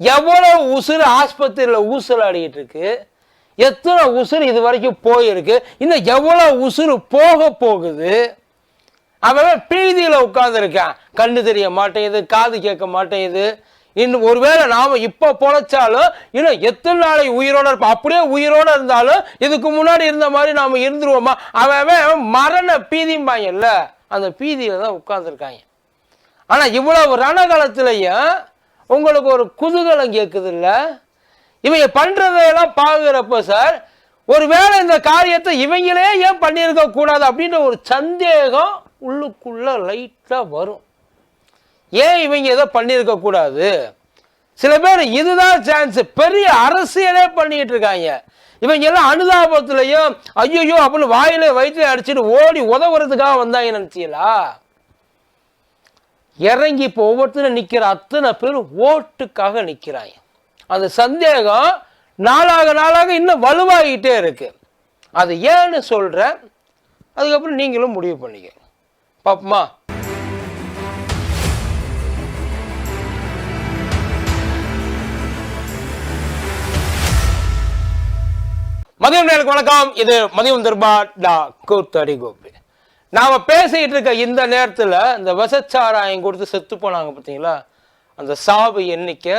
எவ்வளவு உசுறு ஆஸ்பத்திரியில் ஊசலாடிக்கிட்டு இருக்கு எத்தனை உசுறு இது வரைக்கும் போயிருக்கு? இன்னும் எவ்வளோ உசுறு போக போகுது? அவன் பீதியில் உட்காந்துருக்கான் கண்ணு தெரிய மாட்டேங்குது காது கேட்க மாட்டேங்குது. இன்னும் ஒருவேளை நாம் இப்போ பொழைச்சாலும் இன்னும் எத்தனை நாளை உயிரோட இருப்போம்? அப்படியே உயிரோடு இருந்தாலும் இதுக்கு முன்னாடி இருந்த மாதிரி நாம் இருந்துருவோமா? அவன் மரண பீதிம்பாங்கல்ல அந்த பீதியில் தான் உட்காந்துருக்காங்க ஆனால் இவ்வளவு ரணகாலத்திலையும் உங்களுக்கு ஒரு குதூகலம் கேட்குது இல்லை இவங்க பண்ணுறதையெல்லாம் பார்க்குறப்ப சார் ஒருவேளை இந்த காரியத்தை இவங்களே ஏன் பண்ணியிருக்க கூடாது அப்படின்ற ஒரு சந்தேகம் உள்ளுக்குள்ளே லைட்டாக வரும். ஏன் இவங்க எதை பண்ணியிருக்க கூடாது? சில பேர் இதுதான் சான்ஸ் பெரிய அரசியலே பண்ணிக்கிட்டு இருக்காங்க. இவங்க எல்லாம் அனுதாபத்திலையும் ஐயோ அப்படின்னு வாயிலே வயிற்றுல அடிச்சுட்டு ஓடி உதவுறதுக்காக வந்தாங்க நினச்சிங்களா? இறங்கி இப்போ ஒவ்வொருத்தரும் நிற்கிற அத்தனை பேர் ஓட்டுக்காக நிற்கிறாய் அந்த சந்தேகம் நாளாக நாளாக இன்னும் வலுவாகிட்டே இருக்கு. அது ஏன்னு சொல்கிற அதுக்கப்புறம் நீங்களும் முடிவு பண்ணிக்க. பாப்பமா? மதியம் நேருக்கு வணக்கம். இது மதியம் தர்பா டா கூத்தடி கோபி நாம் பேசிக்கிட்டு இருக்க இந்த நேரத்தில் இந்த விசச்சாராயம் கொடுத்து செத்து போனாங்க பார்த்தீங்களா அந்த சாவு எண்ணிக்கை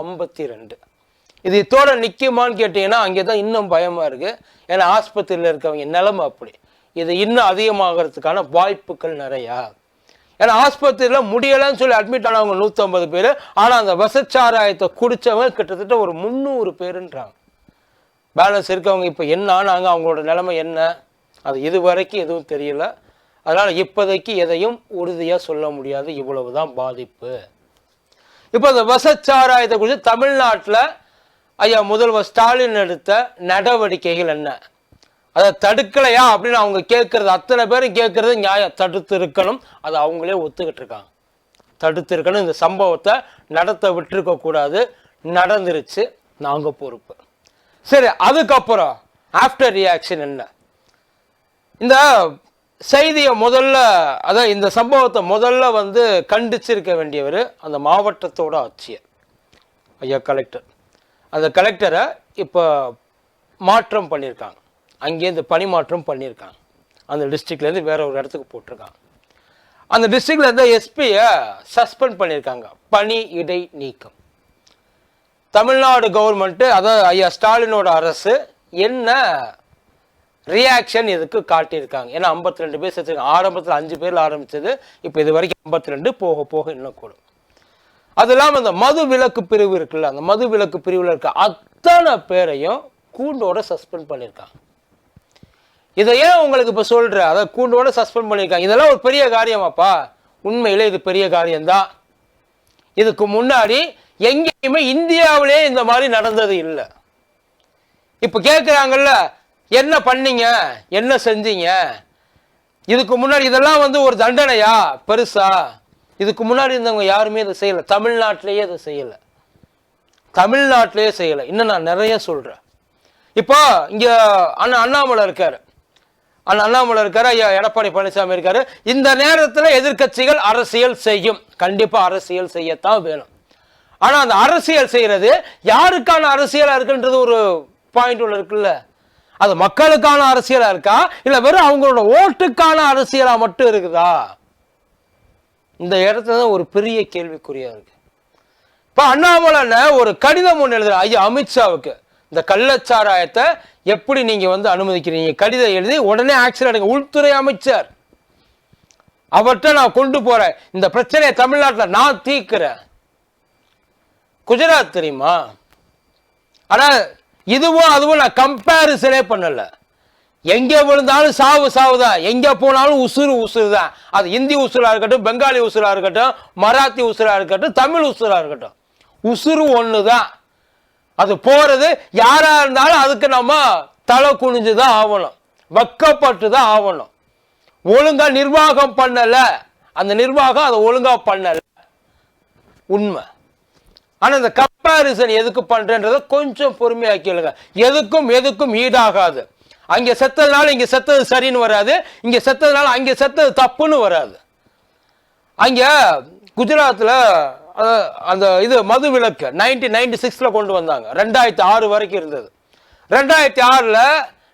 ஐம்பத்தி ரெண்டு இது இதோட நிற்குமான்னு கேட்டீங்கன்னா அங்கே தான் இன்னும் பயமாக இருக்குது ஏன்னா ஆஸ்பத்திரியில் இருக்கவங்க நிலமை அப்படி. இது இன்னும் அதிகமாகிறதுக்கான வாய்ப்புகள் நிறையா. ஏன்னா ஆஸ்பத்திரியில் முடியலைன்னு சொல்லி அட்மிட் ஆனவங்க நூற்றம்பது பேர். ஆனால் அந்த விசச்சாராயத்தை குடித்தவங்க கிட்டத்தட்ட ஒரு முந்நூறு பேருன்றாங்க. பேலன்ஸ் இருக்கவங்க இப்போ என்ன ஆனாங்க? அவங்களோட நிலைமை என்ன? அது இது வரைக்கும் எதுவும் தெரியல. அதனால் இப்போதைக்கு எதையும் உறுதியாக சொல்ல முடியாது. இவ்வளவு தான் பாதிப்பு. இப்போ இந்த வசச்சாராயத்தை குறித்து தமிழ்நாட்டில் ஐயா முதல்வர் ஸ்டாலின் எடுத்த நடவடிக்கைகள் என்ன? அதை தடுக்கலையா அப்படின்னு அவங்க கேட்கறது அத்தனை பேரும் கேட்கறது நியாயம். தடுத்து இருக்கணும். அதை அவங்களே ஒத்துக்கிட்டு இருக்காங்க. தடுத்து இருக்கணும். இந்த சம்பவத்தை நடத்த விட்டுருக்க கூடாது. நடந்துருச்சு. நாங்கள் பொறுப்பு. சரி அதுக்கப்புறம் ஆஃப்டர் ரியாக்ஷன் என்ன? இந்த செய்தியை முதல்ல அதான் இந்த சம்பவத்தை முதல்ல வந்து கண்டிச்சிருக்க வேண்டியவர் அந்த மாவட்டத்தோட ஆட்சியர். ஐயா கலெக்டர் அந்த கலெக்டரை இப்போ மாற்றம் பண்ணியிருக்காங்க அங்கேருந்து பணி மாற்றம் பண்ணியிருக்காங்க அந்த டிஸ்ட்ரிக்ட்லேருந்து வேற ஒரு இடத்துக்கு போட்டிருக்காங்க. அந்த டிஸ்ட்ரிக்டில் இருந்த எஸ்பியை சஸ்பெண்ட் பண்ணியிருக்காங்க பணி இடை நீக்கம். தமிழ்நாடு கவர்மெண்ட்டு அதாவது ஐயா ஸ்டாலினோட அரசு என்ன ரியாக்ஷன் இதுக்கு காட்டியிருக்காங்க. ஏன்னா 52 ரெண்டு பேர் சேர்த்துருக்காங்க ஆரம்பத்தில் அஞ்சு பேர் ஆரம்பித்தது இப்போ இது வரைக்கும் 52 ரெண்டு போக போக இன்னும் கூடும். அது இல்லாமல் இந்த மது விலக்கு பிரிவு இருக்குல்ல அந்த மது விலக்கு பிரிவில் இருக்க அத்தனை பேரையும் கூண்டோட சஸ்பெண்ட் பண்ணியிருக்காங்க. இதை ஏன் உங்களுக்கு இப்போ சொல்கிறேன் அதை கூண்டோட சஸ்பெண்ட் பண்ணியிருக்காங்க. இதெல்லாம் ஒரு பெரிய காரியமாப்பா. உண்மையில் இது பெரிய காரியம்தான். இதுக்கு முன்னாடி எங்கேயுமே இந்தியாவிலே இந்த மாதிரி நடந்தது இல்லை. இப்போ கேட்குறாங்கல்ல என்ன பண்ணீங்க? என்ன செஞ்சீங்க? இதுக்கு முன்னாடி இதெல்லாம் வந்து ஒரு தண்டனையா? பெருசா? இதுக்கு முன்னாடி இருந்தவங்க யாருமே இதை செய்யலை. தமிழ்நாட்டிலேயே இதை செய்யலை. தமிழ்நாட்டிலேயே செய்யலை. இன்னும் நான் நிறைய சொல்கிறேன் இப்போ இங்கே அண்ணா அண்ணாமலை இருக்கார். அண்ணா அண்ணாமலை இருக்கார் ஐயா எடப்பாடி பழனிசாமி இருக்கார். இந்த நேரத்தில் எதிர்க்கட்சிகள் அரசியல் செய்யும். கண்டிப்பாக அரசியல் செய்யத்தான் வேணும். ஆனால் அந்த அரசியல் செய்கிறது யாருக்கான அரசியலாக இருக்குன்றது ஒரு பாயிண்ட் ஒன்று இருக்குல்ல. அது மக்களுக்கான அரசியலா இருக்கா? இல்லை வெறும் அவங்களோட ஓட்டுக்கான அரசியலா மட்டும் இருக்குதா? இந்த இடத்துல தான் ஒரு பெரிய கேள்விக்குறியா இருக்கு. இப்ப அண்ணாமலை ஒரு கடிதம் ஒன்று எழுதுற ஐயா அமித்ஷாவுக்கு இந்த கள்ளச்சாராயத்தை எப்படி நீங்க வந்து அனுமதிக்கிறீங்க? கடிதம் எழுதி உடனே ஆக்ஷன் எடுங்க. உள்துறை அமைச்சர். அவர்கிட்ட நான் கொண்டு போறேன். இந்த பிரச்சனையை தமிழ்நாட்டில் நான் தீர்க்கிறேன். குஜராத் தெரியுமா? ஆனா இதுவும் அதுவும் நான் கம்பேரிசனே பண்ணல. எங்கே விழுந்தாலும் சாவு சாவு தான் எங்கே போனாலும் உசுறு உசுறு தான் அது இந்தி உசுராக இருக்கட்டும் பெங்காலி உசுராக இருக்கட்டும் மராத்தி உசுராக இருக்கட்டும் தமிழ் உசுராக இருக்கட்டும். உசுறு ஒன்று தான் அது போகிறது யாராக இருந்தாலும் அதுக்கு நம்ம தலை குனிஞ்சு தான் ஆகணும் வெக்கப்பட்டு தான் ஆகணும் ஒழுங்காக நிர்வாகம் பண்ணலை. அந்த நிர்வாகம் அதை ஒழுங்காக பண்ணலை. உண்மை. ஆனால் இந்த கம்பாரிசன் எதுக்கு பண்றேன்றத கொஞ்சம் பொறுமையா கேளுங்க எதுக்கும் எதுக்கும் ஈடாகாது. அங்கே செத்ததுனால இங்கே செத்தது சரின்னு வராது. இங்கே செத்ததுனால அங்கே செத்தது தப்புன்னு வராது. அங்கே குஜராத்தில் அந்த இது மது விலக்கு நைன்டீன் நைன்டி சிக்ஸில் கொண்டு வந்தாங்க. ரெண்டாயிரத்தி ஆறு வரைக்கும் இருந்தது. ரெண்டாயிரத்தி ஆறில்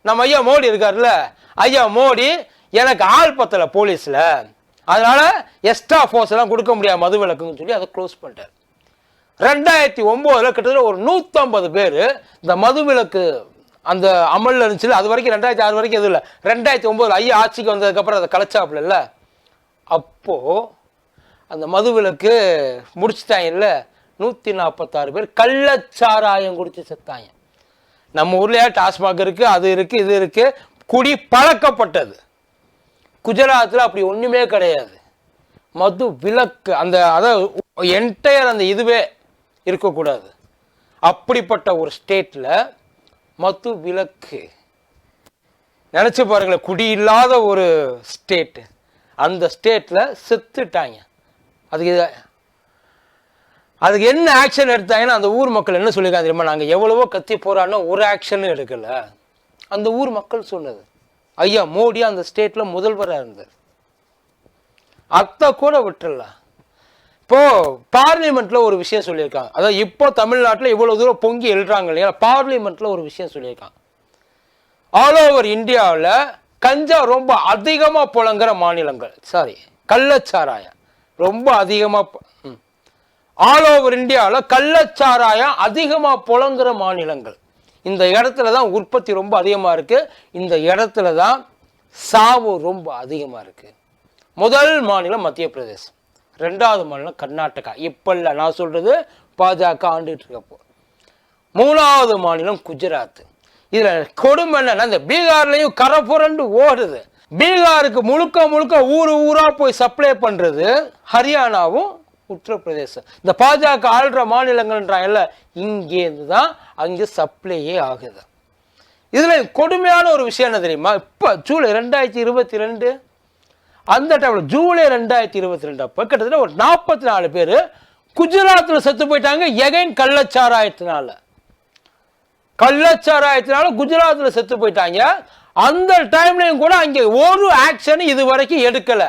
நம்ம ஐயா மோடி இருக்கார்ல ஐயா மோடி எனக்கு ஆள் பத்தலை போலீஸில். அதனால் எக்ஸ்ட்ரா ஃபோர்ஸ் எல்லாம் கொடுக்க முடியாது மது விளக்குன்னு சொல்லி அதை க்ளோஸ் பண்ணிட்டார். ரெண்டாயிரத்தி ஒம்போதில் கிட்டத்தட்ட ஒரு நூற்றம்பது பேர் இந்த மதுவிலக்கு அந்த அமலில் இருந்துச்சு அது வரைக்கும் ரெண்டாயிரத்தி ஆறு வரைக்கும் எதுவும் இல்லை. ரெண்டாயிரத்தி ஒம்போதில் ஐயா ஆட்சிக்கு வந்ததுக்கப்புறம் அதை கலைச்சாப்புல இல்லை? அப்போது அந்த மதுவிலக்கு முடிச்சிட்டாங்கல்ல? நூற்றி நாற்பத்தாறு பேர் கள்ளச்சாராயம் குடித்து செத்தாங்க. நம்ம ஊர்லேயே டாஸ்மாக் இருக்குது அது இருக்குது இது இருக்குது குடி பழக்கப்பட்டது. குஜராத்தில் அப்படி ஒன்றுமே கிடையாது. மது விலக்கு அந்த அதாவது என்டையர் அந்த இதுவே இருக்கக்கூடாது. அப்படிப்பட்ட ஒரு ஸ்டேட்டில் மது விலக்கு. நினச்சி பாருங்களேன் குடி இல்லாத ஒரு ஸ்டேட்டு அந்த ஸ்டேட்டில் செத்துட்டாங்க. அதுக்கு அதுக்கு என்ன ஆக்ஷன் எடுத்தாங்கன்னா அந்த ஊர் மக்கள் என்ன சொல்லியிருக்காங்க தெரியுமா? நாங்கள் எவ்வளவோ கத்தி போராடினோம் ஒரு ஆக்ஷனும் எடுக்கல. அந்த ஊர் மக்கள் சொன்னது. ஐயா மோடி அந்த ஸ்டேட்டில் முதல்வராக இருந்தார். அத்தை கூட விட்டுடலாம் இப்போ பார்லிமெண்ட்ல ஒரு விஷயம் சொல்லியிருக்காங்க. அதாவது இப்போ தமிழ்நாட்டில் இவ்வளவு தூரம் பொங்கி எழுறாங்க இல்லையா? பார்லிமெண்ட்ல ஒரு விஷயம் சொல்லியிருக்காங்க. ஆல் ஓவர் இந்தியாவில் கஞ்சா ரொம்ப அதிகமாக புழங்குற மாநிலங்கள். சாரி கள்ளச்சாராயம். ரொம்ப அதிகமாக ஆல் ஓவர் இந்தியாவில் கள்ளச்சாராயம் அதிகமாக புழங்குற மாநிலங்கள். இந்த இடத்துல தான் உற்பத்தி ரொம்ப அதிகமாக இருக்கு. இந்த இடத்துல தான் சாவு ரொம்ப அதிகமாக இருக்கு. முதல் மாநிலம் மத்திய பிரதேசம் ரெண்டாவது மாநிலம் கர்நாடகா. இப்போ இல்லை நான் சொல்கிறது பாஜக ஆண்டுகிட்டு இருக்கப்போ. மூணாவது மாநிலம் குஜராத். இதில் கொடுமை என்னன்னா இந்த பீகார்லேயும் கரை புரண்டு ஓடுது. பீகாருக்கு முழுக்க முழுக்க ஊர் ஊராக போய் சப்ளை பண்ணுறது ஹரியானாவும் உத்தரப்பிரதேசம். இந்த பாஜக ஆள்ற மாநிலங்கள்ன்றாங்கல்ல இங்கேருந்து தான் அங்கே சப்ளையே ஆகுது. இதில் கொடுமையான ஒரு விஷயம் என்ன தெரியுமா? இப்போ ஜூலை ரெண்டாயிரத்தி இருபத்தி ரெண்டு அந்த டைமில் ஜூலை ரெண்டாயிரத்தி இருபத்தி ரெண்டு அப்போ கிட்டத்தட்ட ஒரு நாற்பத்தி நாலு பேர் குஜராத்தில் செத்து போயிட்டாங்க. எகைன் கள்ளச்சாராயத்தினால. கள்ளச்சாராயத்தினால குஜராத்தில் செத்து போயிட்டாங்க. அந்த டைம்லையும் கூட அங்கே ஒரு ஆக்ஷன் இது வரைக்கும் எடுக்கலை.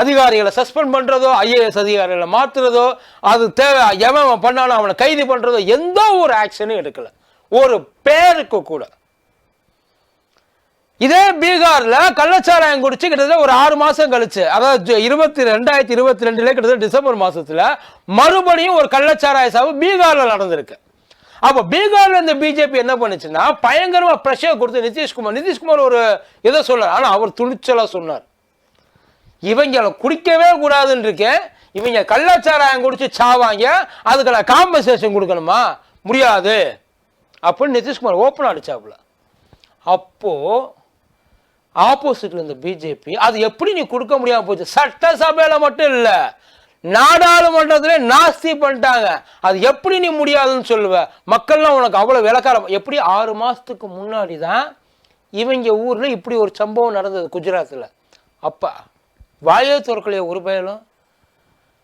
அதிகாரிகளை சஸ்பெண்ட் பண்ணுறதோ ஐஏஎஸ் அதிகாரிகளை மாற்றுறதோ அது தேவை. எவன் அவன் பண்ணாலும் அவனை கைது பண்ணுறதோ எந்த ஒரு ஆக்ஷனும் எடுக்கலை. ஒரு பேருக்கு கூட. இதே பீகார்ல கள்ளச்சாராயம் குடிச்சு கிட்டத்தட்ட ஒரு ஆறு மாசம் கழிச்சு அதாவது இருபத்தி ரெண்டாயிரத்தி இருபத்தி ரெண்டுல கிட்டத்தட்ட டிசம்பர் மாசத்துல மறுபடியும் ஒரு கள்ளச்சாராய சாவு பீகார்ல நடந்திருக்கு. அப்போ பீகார்ல இந்த பிஜேபி என்ன பண்ணுச்சுன்னா பயங்கரமா ப்ரெஷர் கொடுத்து நிதிஷ்குமார் நிதிஷ்குமார் ஒரு இதை சொன்னார். ஆனா அவர் துணிச்சலா சொன்னார். இவங்களை குடிக்கவே கூடாதுன்னு இருக்கேன் இவங்க கள்ளச்சாராயம் குடிச்சு சாவாங்க அதுக்கான காம்பன்சேஷன் கொடுக்கணுமா? முடியாது. அப்படின்னு நிதிஷ்குமார் ஓப்பன் அடிச்சாப்புல. அப்போது ஆப்போசிட்ல இந்த பிஜேபி அது எப்படி நீ கொடுக்க முடியாம போச்சு? சட்டசபையில மட்டும் இல்ல நாடாளுமன்றத்திலே நாஸ்தி பண்ணிட்டாங்க. அது எப்படி நீ முடியாதுன்னு சொல்லுவ? மக்கள்லாம் உனக்கு அவ்வளவு விளக்காரம் எப்படி ஆறு மாசத்துக்கு முன்னாடி தான் இவங்க ஊர்ல இப்படி ஒரு சம்பவம் நடந்தது குஜராத்ல. அப்ப வாயே துறக்கலையே ஒரு பயலும்.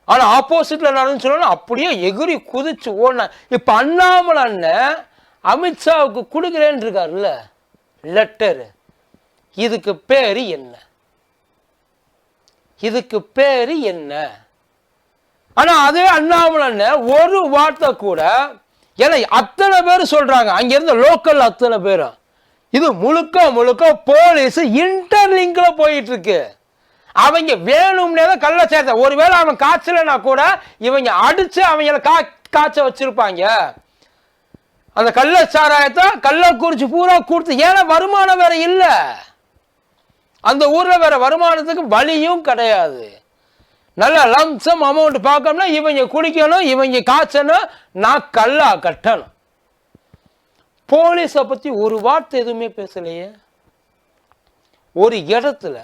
ஆனா ஆப்போசிட்ல நடந்து சொல்லணும் அப்படியே எகிரி குதிச்சு ஓடின இப்ப அண்ணாமலை அண்ணன் அமித்ஷாவுக்கு கொடுக்குறேன்னு இருக்காருல்ல லெட்டரு இதுக்கு பேரு என்ன? இதுக்கு பேரு என்ன? ஆனா அதே அண்ணாமலை ஒரு வார்த்தை கூட ஏன்னா அத்தனை பேர் சொல்றாங்க. அங்கிருந்த லோக்கல் அத்தனை பேரும் இது முழுக்க முழுக்க போலீஸ் இன்டர்லிங்க்ல போயிட்டு இருக்கு அவங்க வேணும்னே தான் கள்ள சேர்த்த. ஒருவேளை அவன் காய்ச்சலனா கூட இவங்க அடிச்சு அவங்கள கா காய்ச்ச வச்சிருப்பாங்க. அந்த கள்ள சாராயத்தை கள்ளக்குறிச்சி பூரா கொடுத்து. ஏன்னா வருமானம் வேற இல்லை. அந்த ஊரில் வேற வருமானத்துக்கு வழியும் கிடையாது. நல்ல லம்சம் அமௌண்ட் பார்க்கணும்னா இவங்க குடிக்கணும் இவங்க காய்ச்சணும் நான் கல்லா கட்டணும். போலீஸை பற்றி ஒரு வார்த்தை எதுவுமே பேசலையே. ஒரு இடத்துல.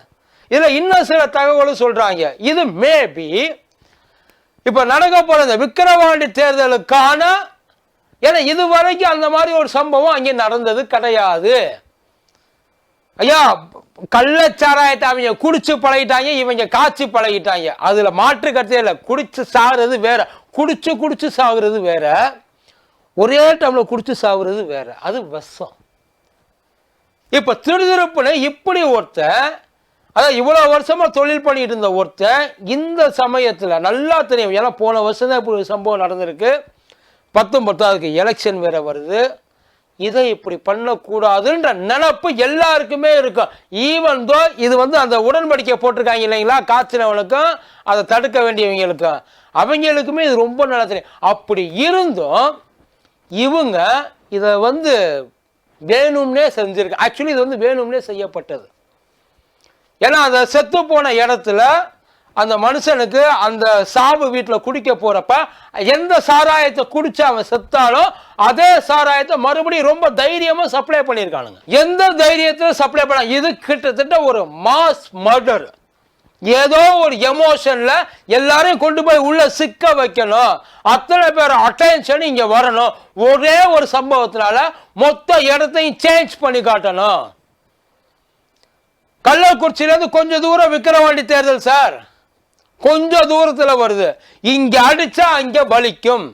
இதில் இன்னும் சில தகவலும் சொல்கிறாங்க இது மேபி இப்போ நடக்க போகிற இந்த விக்கிரவாண்டி தேர்தலுக்கான ஏன்னா இது வரைக்கும் அந்த மாதிரி ஒரு சம்பவம் அங்கே நடந்தது கிடையாது. ஐயா கள்ளச்சாராயத்தை அவங்க குடிச்சு பழகிட்டாங்க இவங்க காய்ச்சி பழகிட்டாங்க. அதுல மாற்று கருத்தே இல்லை. குடிச்சு சாகுறது வேற. குடிச்சு குடிச்சு சாகுறது வேற. ஒரே டைம்ல குடிச்சு சாகுறது வேற. அது விஷம். இப்ப திருதிருப்புல இப்படி ஒருத்தன் அதான் இவ்வளோ வருஷமா தொழில் பண்ணிட்டு இருந்த ஒருத்தன் இந்த சமயத்தில் நல்லா தெரியும். ஏன்னா போன வருஷம் தான் இப்படி ஒரு சம்பவம் நடந்திருக்கு. பத்தும் பத்தாவதுக்கு எலெக்ஷன் வேற வருது. இதை இப்படி பண்ணக்கூடாதுன்ற நினப்பு எல்லாருக்குமே இருக்கும். ஈவன் தோ இது வந்து அந்த உடன்படிக்கை போட்டிருக்காங்க இல்லைங்களா? காய்ச்சினவனுக்கும் அதை தடுக்க வேண்டியவங்களுக்கும். அவங்களுக்குமே இது ரொம்ப நல்லா தெரியும். அப்படி இருந்தும் இவங்க இதை வந்து வேணும்னே செஞ்சிருக்கு ஆக்சுவலி இது வந்து வேணும்னே செய்யப்பட்டது. ஏன்னா அதை செத்து போன இடத்துல அந்த மனுஷனுக்கு அந்த சாவு வீட்டில் குடிக்க போகிறப்ப எந்த சாராயத்தை குடிச்சு அவன் செத்தாலும் அதே சாராயத்தை மறுபடியும் ரொம்ப தைரியமாக சப்ளை பண்ணியிருக்கானுங்க. எந்த தைரியத்தில் சப்ளை பண்ண இது கிட்டத்தட்ட ஒரு மாஸ் மர்டர் ஏதோ ஒரு எமோஷனில் எல்லாரையும் கொண்டு போய் உள்ள சிக்க வைக்கணும். அத்தனை பேர் அட்டென்ஷன் இங்கே வரணும். ஒரே ஒரு சம்பவத்தினால மொத்த இடத்தையும் சேஞ்ச் பண்ணி காட்டணும். கள்ளக்குறிச்சியிலேருந்து கொஞ்சம் தூரம் விக்கிரவாண்டி தேர்தல் சார். கொஞ்சம் தூரத்தில் வருது. இங்க அடிச்சா அங்க பலிக்கும்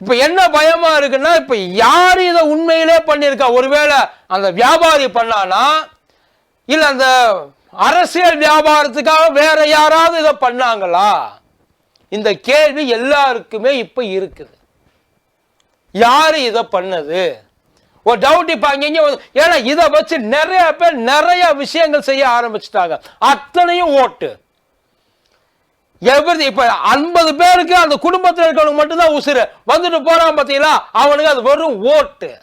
இப்ப என்ன பயமா இருக்குன்னா இப்ப யார் இதை உண்மையிலே பண்ணியிருக்கா? ஒருவேளை அந்த வியாபாரி பண்ணானா? இல்ல அந்த அரசியல் வியாபாரத்துக்காக வேற யாராவது இதை பண்ணாங்களா? இந்த கேள்வி எல்லாருக்குமே இப்ப இருக்குது. யாரு இதை பண்ணது? ஒரு டவுட் இப்போ அங்கங்கே ஏன்னா இதை வச்சு நிறைய பேர் நிறைய விஷயங்கள் செய்ய ஆரம்பிச்சிட்டாங்க. அத்தனையும் ஓட்டு. எவ்ரி இப்போ ஐம்பது பேருக்கு அந்த குடும்பத்தில் இருக்கிறவங்க மட்டும்தான் உசுறு. வந்துட்டு போகிறான் பார்த்தீங்களா அவனுக்கு அது வெறும் ஓட்டு.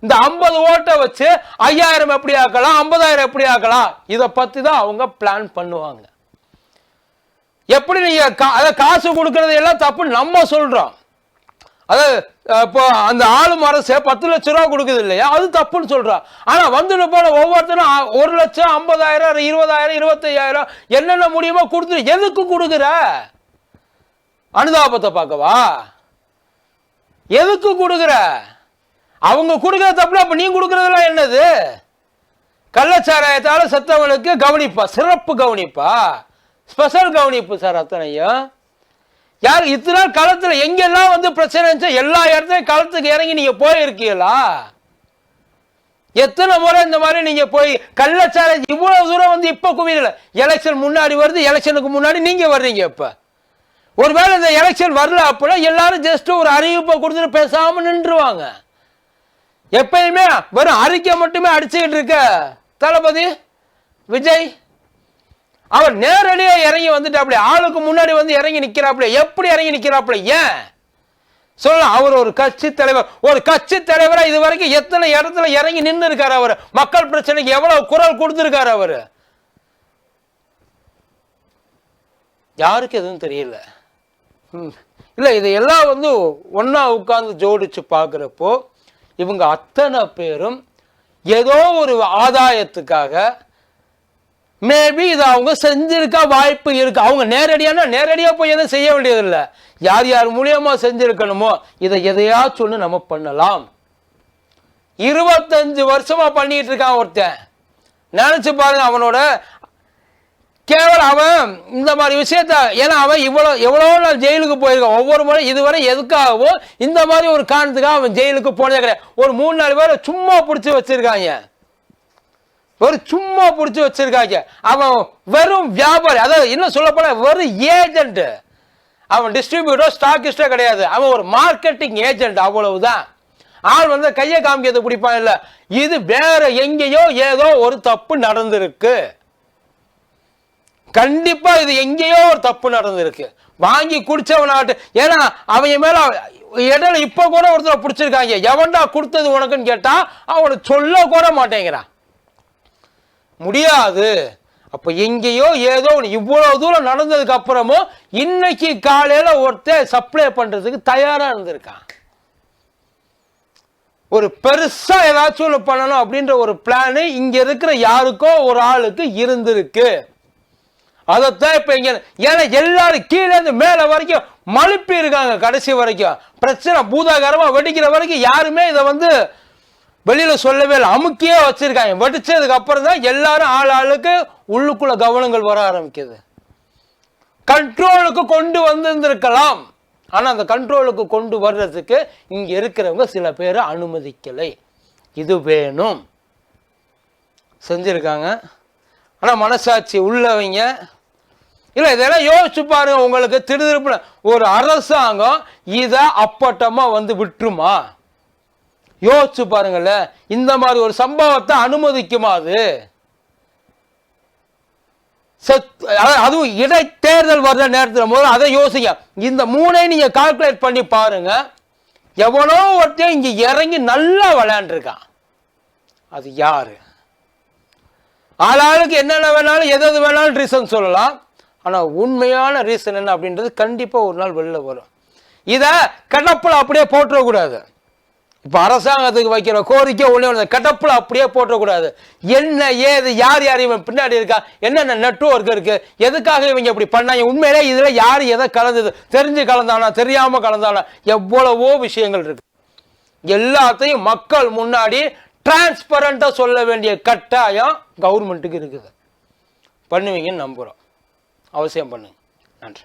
இந்த ஐம்பது ஓட்டை வச்சு ஐயாயிரம் எப்படி ஆக்கலாம்? ஐம்பதாயிரம் எப்படி ஆக்கலாம்? இதை பற்றி தான் அவங்க பிளான் பண்ணுவாங்க. எப்படி நீங்கள் கா- அதாவது காசு கொடுக்கறது எல்லாம் தப்பு நம்ம சொல்கிறோம் அதாவது இப்போ அந்த ஆளும் அரசு பத்து லட்ச ரூபா கொடுக்குது இல்லையா? அது தப்புன்னு சொல்றா. ஆனா வந்துட்டு போன ஒவ்வொருத்தரும் ஒரு லட்சம் ஐம்பதாயிரம் இருபதாயிரம் இருபத்தையாயிரம் என்னென்ன முடியுமோ கொடுத்துட்டு எதுக்கு கொடுக்குற? அனுதாபத்தை பார்க்கவா? எதுக்கு கொடுக்குற? அவங்க கொடுக்குற தப்புல அப்ப நீ கொடுக்கறதெல்லாம் என்னது? கள்ளச்சாராயத்தால செத்தவங்களுக்கு கவனிப்பா. சிறப்பு கவனிப்பா. ஸ்பெஷல் கவனிப்பு சார் அத்தனையும். யார் இத்தனை நாள் களத்துல எங்கெல்லாம் வந்து பிரச்சனை இருந்துச்சு எல்லா இடத்துலையும் களத்துக்கு இறங்கி நீங்க போயிருக்கீங்களா? எத்தனை முறை இந்த மாதிரி நீங்க போய் கள்ளச்சாலை இவ்வளவு தூரம் வந்து இப்ப குவியல? எலெக்ஷன் முன்னாடி வருது எலெக்ஷனுக்கு முன்னாடி நீங்க வர்றீங்க இப்ப. ஒருவேளை இந்த எலெக்ஷன் வரல அப்படின்னா எல்லாரும் ஜஸ்ட் ஒரு அறிவிப்பை கொடுத்துட்டு பேசாம நின்றுவாங்க. எப்பயுமே வெறும் அறிக்கை மட்டுமே அடிச்சுக்கிட்டு இருக்க. தளபதி விஜய் அவர் நேரடியா இறங்கி வந்துட்டாப்ல. ஆளுக்கு முன்னாடி வந்து இறங்கி நிக்கிறாப்ல. எப்படி இறங்கி நிக்கிறாப்ல? ஏன்? சொல்லலாம் அவர் ஒரு கட்சி தலைவர். ஒரு கட்சி தலைவரா இது வரைக்கும் எத்தனை இடத்துல இறங்கி நின்று இருக்காரு அவர்? மக்கள் பிரச்சனைக்கு எவ்வளவு குரல் கொடுத்துருக்காரு அவர்? யாருக்கு எதுவும் தெரியல. ம். இது இதையெல்லாம் வந்து ஒன்றா உட்காந்து ஜோடிச்சு பார்க்குறப்போ இவங்க அத்தனை பேரும் ஏதோ ஒரு ஆதாயத்துக்காக மேபி இது அவங்க செஞ்சிருக்க வாய்ப்பு இருக்கு. அவங்க நேரடியான நேரடியாக போய் எதுவும் செய்ய வேண்டியதில்லை. யார் யார் மூலியமா செஞ்சிருக்கணுமோ இதை எதையாச்சும் ஒன்று நம்ம பண்ணலாம். இருபத்தஞ்சு வருஷமா பண்ணிட்டு இருக்கான் ஒருத்தன். நினைச்சு பாருங்க அவனோட கேவலம் அவன் இந்த மாதிரி விஷயத்த ஏன்னா அவன் இவ்வளோ எவ்வளோ நாள் ஜெயிலுக்கு போயிருக்கான். ஒவ்வொரு முறை இதுவரை எதுக்காகவோ இந்த மாதிரி ஒரு காரணத்துக்காக அவன் ஜெயிலுக்கு போனதே கிடையாது. ஒரு மூணு நாலு பேரை சும்மா பிடிச்சி வச்சிருக்காங்க. ஒரு சும்மா பிடிச்சி வச்சிருக்காங்க. அவன் வெறும் வியாபாரி. அதாவது இன்னும் சொல்லப்போனா வெறும் ஏஜென்ட் அவன் டிஸ்ட்ரிபியூட்டர் ஸ்டாக்கிஸ்டோ கிடையாது. அவன் ஒரு மார்க்கெட்டிங் ஏஜென்ட் அவ்வளவுதான். ஆள் வந்து கையை காமிக்கிறது பிடிப்பான் இல்ல. இது வேற எங்கேயோ ஏதோ ஒரு தப்பு நடந்திருக்கு. கண்டிப்பா இது எங்கேயோ ஒரு தப்பு நடந்திருக்கு. வாங்கி குடிச்சவனாட்டு ஏன்னா அவங்க மேல இடையில இப்ப கூட ஒருத்தர் பிடிச்சிருக்காங்க. எவன்டா கொடுத்தது உனக்குன்னு கேட்டா அவனை சொல்ல கூட மாட்டேங்கிறான். முடியாது. அப்ப எங்கேயோ ஏதோ ஒண்ணு இவ்வளவு தூரம் நடந்ததுக்கு அப்புறமும் இன்னைக்கு காலையில ஒருத்தன் சப்ளை பண்றதுக்கு தயாரா இருந்திருக்கான். ஒரு பெருசா ஏதாச்சும் ஒண்ணு பண்ணணும் அப்படின்ற ஒரு பிளான் இங்க இருக்கிற யாருக்கோ ஒரு ஆளுக்கு இருந்திருக்கு. அதைத்தான் இப்ப இங்க ஏன்னா எல்லாரும் கீழே இருந்து மேல வரைக்கும் மழுப்பி இருக்காங்க கடைசி வரைக்கும். பிரச்சனை பூதாகரமாக வெடிக்கிற வரைக்கும் யாருமே இதை வந்து வெளியில சொல்லவே இல்லை. அமுக்கியே வச்சிருக்காங்க. வெடிச்சதுக்கு அப்புறம் தான் எல்லாரும் ஆள் ஆளுக்கு உள்ளுக்குள்ள கவனங்கள் வர ஆரம்பிக்குது. கண்ட்ரோலுக்கு கொண்டு வந்திருந்திருக்கலாம். ஆனா அந்த கண்ட்ரோலுக்கு கொண்டு வர்றதுக்கு இங்க இருக்கிறவங்க சில பேர் அனுமதிக்கலை. இது வேணும். செஞ்சுருக்காங்க. ஆனால் மனசாட்சி உள்ளவங்க இல்லை இதெல்லாம் யோசிச்சு பாருங்க. உங்களுக்கு திருதிருப்பு ஒரு அரசாங்கம் இதை அப்பட்டமாக வந்து விட்டுருமா? யோசிச்சு பாருங்களேன் இந்த மாதிரி ஒரு சம்பவத்தை அனுமதிக்குமா அது அதாவது அதுவும் இடைத்தேர்தல் வர்ற நேரத்தில் போது அதை யோசிங்க. இந்த மூணை நீங்க கால்குலேட் பண்ணி பாருங்க. எவனோ ஒருத்தன் இங்க இறங்கி நல்லா விளையாண்டுருக்கான். அது யாரு? ஆளாளுக்கு என்னென்ன வேணாலும் எது எது வேணாலும் ரீசன் சொல்லலாம். ஆனால் உண்மையான ரீசன் என்ன அப்படின்றது கண்டிப்பாக ஒரு நாள் வெளில வரும். இதை கடப்பில் அப்படியே போட்டுறக்கூடாது. இப்போ அரசாங்கத்துக்கு வைக்கிற கோரிக்கை ஒன்றே ஒன்று கடப்பில் அப்படியே போட்டக்கூடாது என்ன ஏது யார் யார் இவன் பின்னாடி இருக்கா? என்னென்ன நெட்வொர்க் இருக்கு? எதுக்காக இவங்க இப்படி பண்ணாங்க? உண்மையிலே இதில் யார் எதை கலந்தது? தெரிஞ்சு கலந்தானா? தெரியாமல் கலந்தானா? எவ்வளவோ விஷயங்கள் இருக்கு. எல்லாத்தையும் மக்கள் முன்னாடி டிரான்ஸ்பரண்ட்டாக சொல்ல வேண்டிய கட்டாயம் கவர்மெண்ட்டுக்கு இருக்குது. பண்ணுவீங்கன்னு நம்புகிறோம் அவசியம் பண்ணுங்க. நன்றி.